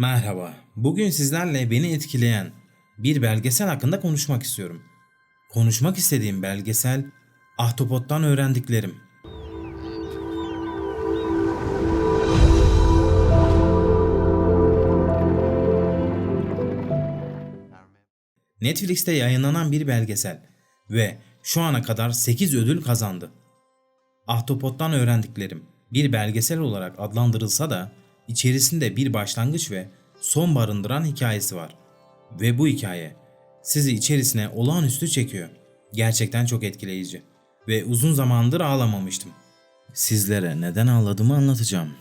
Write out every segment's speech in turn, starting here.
Merhaba. Bugün sizlerle beni etkileyen bir belgesel hakkında konuşmak istiyorum. Konuşmak istediğim belgesel Ahtapot'tan öğrendiklerim. Netflix'te yayınlanan bir belgesel ve şu ana kadar 8 ödül kazandı. Ahtapot'tan öğrendiklerim bir belgesel olarak adlandırılsa da içerisinde bir başlangıç ve son barındıran hikayesi var. Ve bu hikaye sizi içerisine olağanüstü çekiyor. Gerçekten çok etkileyici ve uzun zamandır ağlamamıştım. Sizlere neden ağladığımı anlatacağım.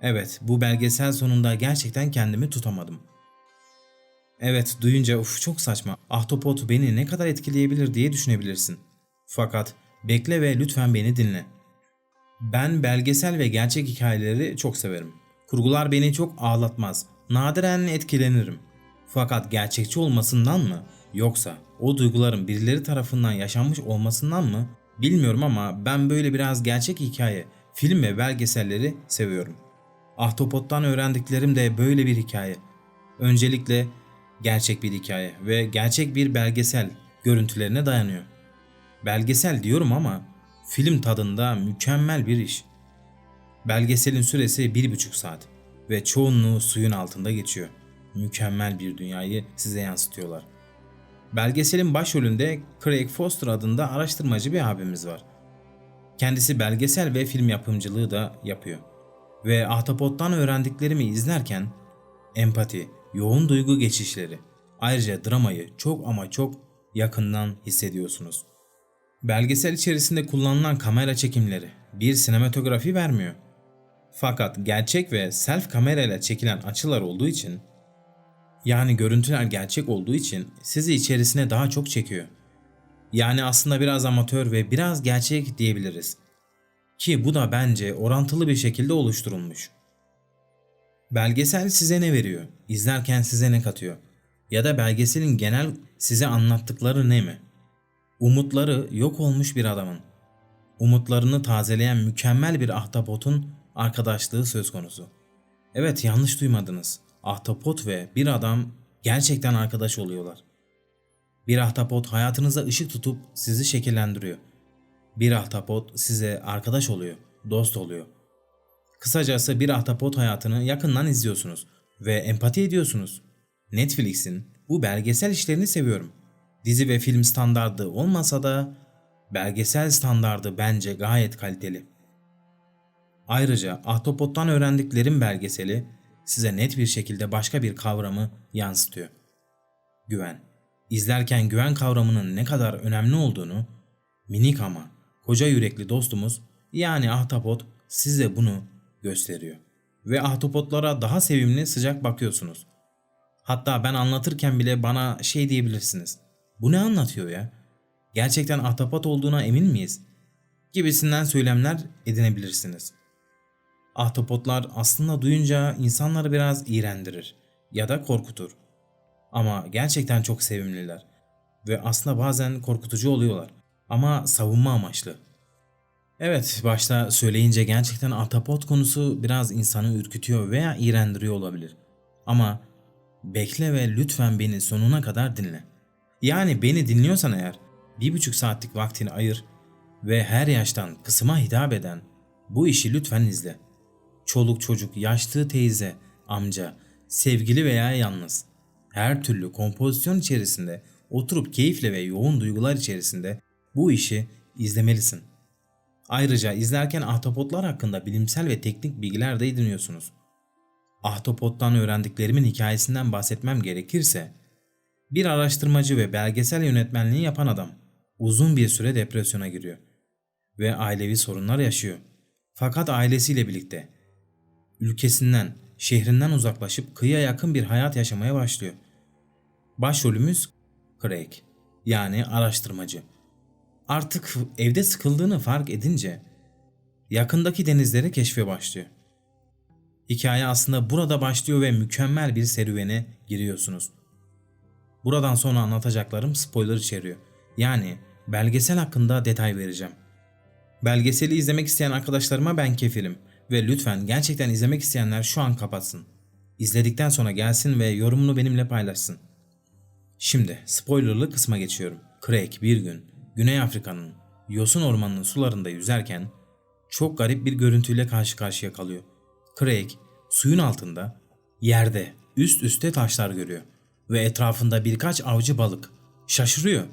Evet, bu belgesel sonunda gerçekten kendimi tutamadım. Evet, duyunca uf çok saçma. Ahtapot beni ne kadar etkileyebilir diye düşünebilirsin. Fakat bekle ve lütfen beni dinle. Ben belgesel ve gerçek hikayeleri çok severim. Kurgular beni çok ağlatmaz. Nadiren etkilenirim. Fakat gerçekçi olmasından mı yoksa o duyguların birileri tarafından yaşanmış olmasından mı bilmiyorum ama ben böyle biraz gerçek hikaye, film ve belgeselleri seviyorum. Ahtapot'tan öğrendiklerim de böyle bir hikaye. Öncelikle gerçek bir hikaye ve gerçek bir belgesel görüntülerine dayanıyor. Belgesel diyorum ama film tadında mükemmel bir iş. Belgeselin süresi bir buçuk saat ve çoğunluğu suyun altında geçiyor. Mükemmel bir dünyayı size yansıtıyorlar. Belgeselin başrolünde Craig Foster adında araştırmacı bir abimiz var. Kendisi belgesel ve film yapımcılığı da yapıyor. Ve Ahtapot'tan öğrendiklerimi izlerken empati, yoğun duygu geçişleri, ayrıca dramayı çok ama çok yakından hissediyorsunuz. Belgesel içerisinde kullanılan kamera çekimleri bir sinematografi vermiyor. Fakat gerçek ve self kamerayla çekilen açılar olduğu için yani görüntüler gerçek olduğu için sizi içerisine daha çok çekiyor. Yani aslında biraz amatör ve biraz gerçek diyebiliriz. Ki bu da bence orantılı bir şekilde oluşturulmuş. Belgesel size ne veriyor? İzlerken size ne katıyor? Ya da belgeselin genel size anlattıkları ne mi? Umutları yok olmuş bir adamın. Umutlarını tazeleyen mükemmel bir ahtapotun arkadaşlığı söz konusu. Evet yanlış duymadınız. Ahtapot ve bir adam gerçekten arkadaş oluyorlar. Bir ahtapot hayatınıza ışık tutup sizi şekillendiriyor. Bir ahtapot size arkadaş oluyor, dost oluyor. Kısacası bir ahtapot hayatını yakından izliyorsunuz ve empati ediyorsunuz. Netflix'in bu belgesel işlerini seviyorum. Dizi ve film standardı olmasa da belgesel standardı bence gayet kaliteli. Ayrıca Ahtapot'tan öğrendiklerim belgeseli size net bir şekilde başka bir kavramı yansıtıyor. Güven. İzlerken güven kavramının ne kadar önemli olduğunu minik ama koca yürekli dostumuz yani Ahtapot size bunu gösteriyor. Ve ahtapotlara daha sevimli sıcak bakıyorsunuz. Hatta ben anlatırken bile bana şey diyebilirsiniz. Bu ne anlatıyor ya? Gerçekten ahtapot olduğuna emin miyiz? Gibisinden söylemler edinebilirsiniz. Ahtapotlar aslında duyunca insanları biraz iğrendirir ya da korkutur. Ama gerçekten çok sevimliler ve aslında bazen korkutucu oluyorlar ama savunma amaçlı. Evet, başta söyleyince gerçekten ahtapot konusu biraz insanı ürkütüyor veya iğrendiriyor olabilir. Ama bekle ve lütfen beni sonuna kadar dinle. Yani beni dinliyorsan eğer bir buçuk saatlik vaktini ayır ve her yaştan kısma hitap eden bu işi lütfen izle. Çoluk çocuk, yaşlı teyze, amca, sevgili veya yalnız. Her türlü kompozisyon içerisinde oturup keyifle ve yoğun duygular içerisinde bu işi izlemelisin. Ayrıca izlerken ahtapotlar hakkında bilimsel ve teknik bilgiler de ediniyorsunuz. Ahtapottan öğrendiklerimin hikayesinden bahsetmem gerekirse, bir araştırmacı ve belgesel yönetmenliği yapan adam uzun bir süre depresyona giriyor ve ailevi sorunlar yaşıyor. Fakat ailesiyle birlikte ülkesinden, şehrinden uzaklaşıp kıyıya yakın bir hayat yaşamaya başlıyor. Başrolümüz Craig yani araştırmacı. Artık evde sıkıldığını fark edince yakındaki denizleri keşfe başlıyor. Hikaye aslında burada başlıyor ve mükemmel bir serüvene giriyorsunuz. Buradan sonra anlatacaklarım spoiler içeriyor. Yani belgesel hakkında detay vereceğim. Belgeseli izlemek isteyen arkadaşlarıma ben kefilim ve lütfen gerçekten izlemek isteyenler şu an kapatsın. İzledikten sonra gelsin ve yorumunu benimle paylaşsın. Şimdi spoilerlı kısma geçiyorum. Craig bir gün Güney Afrika'nın yosun ormanının sularında yüzerken çok garip bir görüntüyle karşı karşıya kalıyor. Craig suyun altında yerde üst üste taşlar görüyor ve etrafında birkaç avcı balık. Şaşırıyor.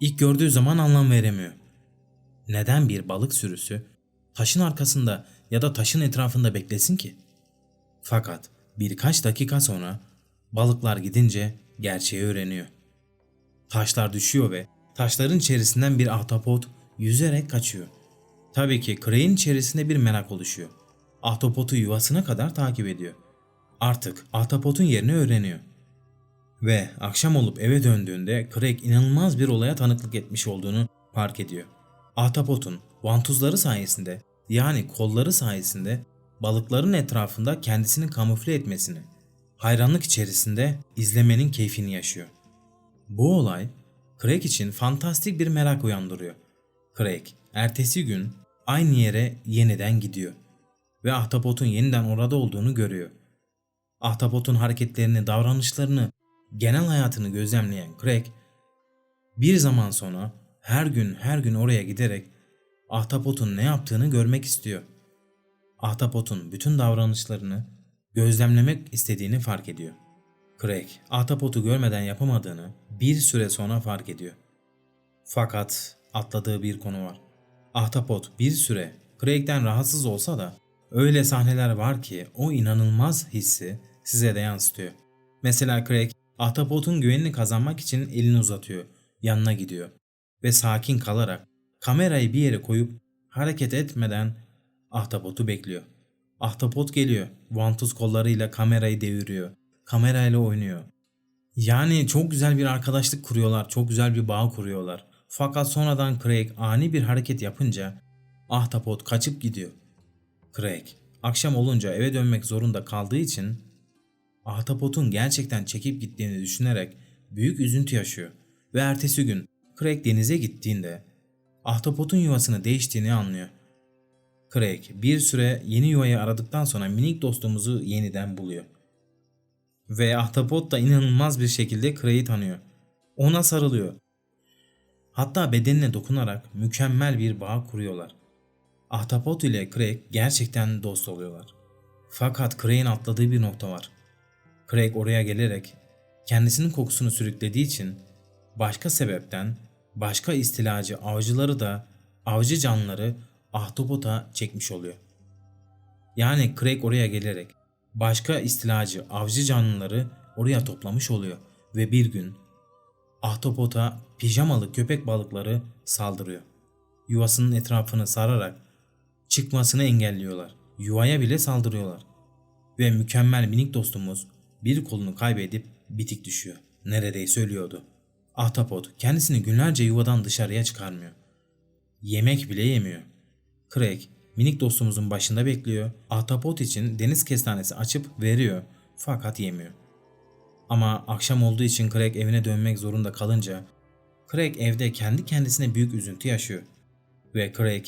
İlk gördüğü zaman anlam veremiyor. Neden bir balık sürüsü taşın arkasında ya da taşın etrafında beklesin ki? Fakat birkaç dakika sonra balıklar gidince gerçeği öğreniyor. Taşlar düşüyor ve taşların içerisinden bir ahtapot yüzerek kaçıyor. Tabii ki Craig'in içerisinde bir merak oluşuyor. Ahtapotu yuvasına kadar takip ediyor. Artık ahtapotun yerini öğreniyor. Ve akşam olup eve döndüğünde Craig inanılmaz bir olaya tanıklık etmiş olduğunu fark ediyor. Ahtapotun vantuzları sayesinde yani kolları sayesinde balıkların etrafında kendisini kamufle etmesini, hayranlık içerisinde izlemenin keyfini yaşıyor. Bu olay Craig için fantastik bir merak uyandırıyor. Craig ertesi gün aynı yere yeniden gidiyor ve ahtapotun yeniden orada olduğunu görüyor. Ahtapotun hareketlerini, davranışlarını, genel hayatını gözlemleyen Craig bir zaman sonra her gün her gün oraya giderek ahtapotun ne yaptığını görmek istiyor. Ahtapotun bütün davranışlarını gözlemlemek istediğini fark ediyor. Craig, ahtapotu görmeden yapamadığını bir süre sonra fark ediyor. Fakat atladığı bir konu var. Ahtapot bir süre Craig'den rahatsız olsa da öyle sahneler var ki o inanılmaz hissi size de yansıtıyor. Mesela Craig ahtapotun güvenini kazanmak için elini uzatıyor, yanına gidiyor ve sakin kalarak kamerayı bir yere koyup hareket etmeden ahtapotu bekliyor. Ahtapot geliyor, vantuz kollarıyla kamerayı deviriyor, kamerayla oynuyor. Yani çok güzel bir arkadaşlık kuruyorlar, çok güzel bir bağ kuruyorlar. Fakat sonradan Craig ani bir hareket yapınca ahtapot kaçıp gidiyor. Craig akşam olunca eve dönmek zorunda kaldığı için ahtapotun gerçekten çekip gittiğini düşünerek büyük üzüntü yaşıyor. Ve ertesi gün Craig denize gittiğinde ahtapotun yuvasını değiştiğini anlıyor. Craig bir süre yeni yuvayı aradıktan sonra minik dostumuzu yeniden buluyor. Ve ahtapot da inanılmaz bir şekilde Craig'i tanıyor. Ona sarılıyor. Hatta bedenine dokunarak mükemmel bir bağ kuruyorlar. Ahtapot ile Craig gerçekten dost oluyorlar. Fakat Craig'in atladığı bir nokta var. Craig oraya gelerek kendisinin kokusunu sürüklediği için başka sebepten başka istilacı avcıları da avcı canlıları ahtapota çekmiş oluyor. Yani Craig oraya gelerek başka istilacı avcı canlıları oraya toplamış oluyor ve bir gün ahtapota pijamalı köpek balıkları saldırıyor. Yuvasının etrafını sararak çıkmasını engelliyorlar. Yuvaya bile saldırıyorlar. Ve mükemmel minik dostumuz bir kolunu kaybedip bitik düşüyor. Neredeyse ölüyordu. Ahtapot kendisini günlerce yuvadan dışarıya çıkarmıyor. Yemek bile yemiyor. Craig minik dostumuzun başında bekliyor. Ahtapot için deniz kestanesi açıp veriyor fakat yemiyor. Ama akşam olduğu için Craig evine dönmek zorunda kalınca Craig evde kendi kendisine büyük üzüntü yaşıyor. Ve Craig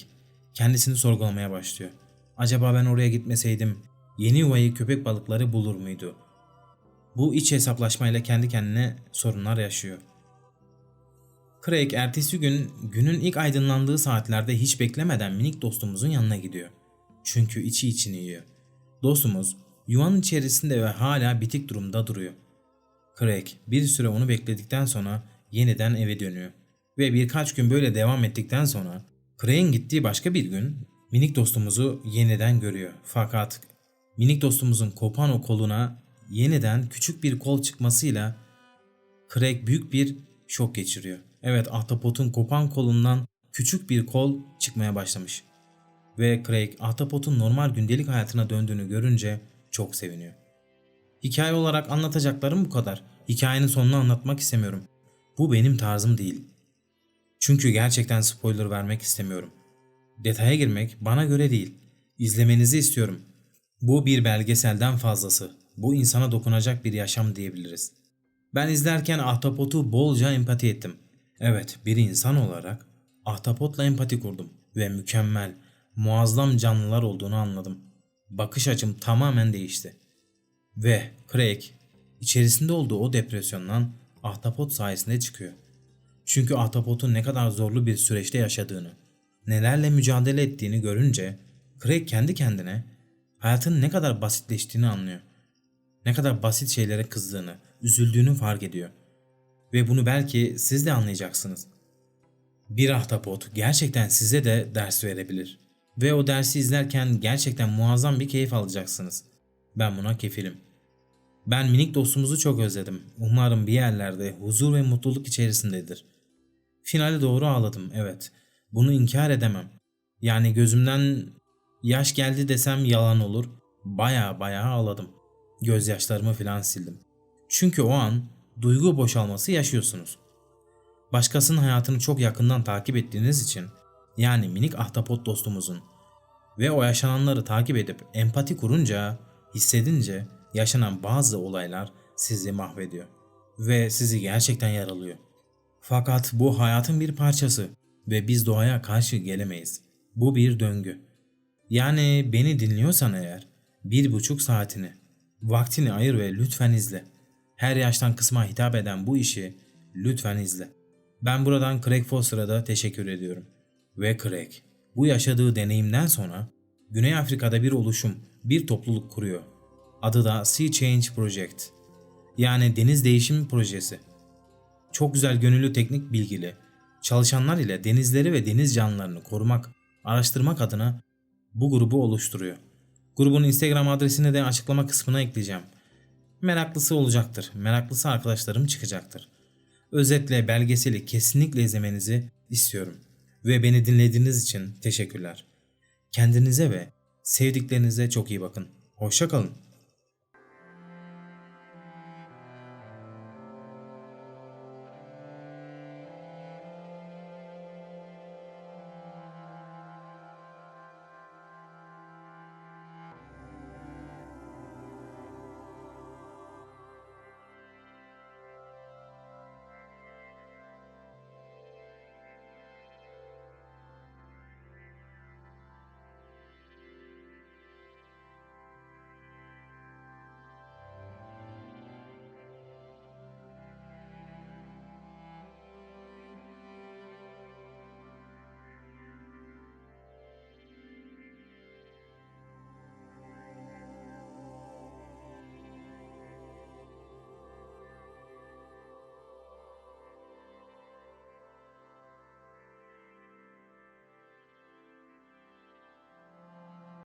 kendisini sorgulamaya başlıyor. Acaba ben oraya gitmeseydim yeni yuvayı köpek balıkları bulur muydu? Bu iç hesaplaşmayla kendi kendine sorunlar yaşıyor. Craig ertesi gün günün ilk aydınlandığı saatlerde hiç beklemeden minik dostumuzun yanına gidiyor. Çünkü içi içini yiyor. Dostumuz yuvanın içerisinde ve hala bitik durumda duruyor. Craig bir süre onu bekledikten sonra yeniden eve dönüyor. Ve birkaç gün böyle devam ettikten sonra Craig'in gittiği başka bir gün minik dostumuzu yeniden görüyor. Fakat minik dostumuzun kopan o koluna yeniden küçük bir kol çıkmasıyla Craig büyük bir şok geçiriyor. Evet ahtapotun kopan kolundan küçük bir kol çıkmaya başlamış. Ve Craig ahtapotun normal gündelik hayatına döndüğünü görünce çok seviniyor. Hikaye olarak anlatacaklarım bu kadar. Hikayenin sonunu anlatmak istemiyorum. Bu benim tarzım değil. Çünkü gerçekten spoiler vermek istemiyorum. Detaya girmek bana göre değil. İzlemenizi istiyorum. Bu bir belgeselden fazlası. Bu insana dokunacak bir yaşam diyebiliriz. Ben izlerken ahtapotu bolca empati ettim. Evet, bir insan olarak ahtapotla empati kurdum ve mükemmel, muazzam canlılar olduğunu anladım. Bakış açım tamamen değişti. Ve Craig içerisinde olduğu o depresyondan ahtapot sayesinde çıkıyor. Çünkü ahtapotun ne kadar zorlu bir süreçte yaşadığını, nelerle mücadele ettiğini görünce Craig kendi kendine hayatın ne kadar basitleştiğini anlıyor. Ne kadar basit şeylere kızdığını, üzüldüğünü fark ediyor. Ve bunu belki siz de anlayacaksınız. Bir ahtapot gerçekten size de ders verebilir. Ve o dersi izlerken gerçekten muazzam bir keyif alacaksınız. Ben buna kefilim. Ben minik dostumuzu çok özledim. Umarım bir yerlerde huzur ve mutluluk içerisindedir. Finale doğru ağladım, evet. Bunu inkar edemem. Yani gözümden yaş geldi desem yalan olur. Baya baya ağladım. Gözyaşlarımı filan sildim. Çünkü o an duygu boşalması yaşıyorsunuz. Başkasının hayatını çok yakından takip ettiğiniz için yani minik ahtapot dostumuzun ve o yaşananları takip edip empati kurunca, hissedince yaşanan bazı olaylar sizi mahvediyor ve sizi gerçekten yaralıyor. Fakat bu hayatın bir parçası ve biz doğaya karşı gelemeyiz. Bu bir döngü. Yani beni dinliyorsan eğer bir buçuk saatini, vaktini ayır ve lütfen izle. Her yaştan kısma hitap eden bu işi lütfen izle. Ben buradan Craig Foster'a da teşekkür ediyorum. Ve Craig bu yaşadığı deneyimden sonra Güney Afrika'da bir oluşum, bir topluluk kuruyor. Adı da Sea Change Project. Yani Deniz Değişim Projesi. Çok güzel gönüllü teknik bilgili çalışanlar ile denizleri ve deniz canlılarını korumak, araştırmak adına bu grubu oluşturuyor. Grubun Instagram adresini de açıklama kısmına ekleyeceğim. Meraklısı olacaktır. Meraklısı arkadaşlarım çıkacaktır. Özetle belgeseli kesinlikle izlemenizi istiyorum. Ve beni dinlediğiniz için teşekkürler. Kendinize ve sevdiklerinize çok iyi bakın. Hoşça kalın.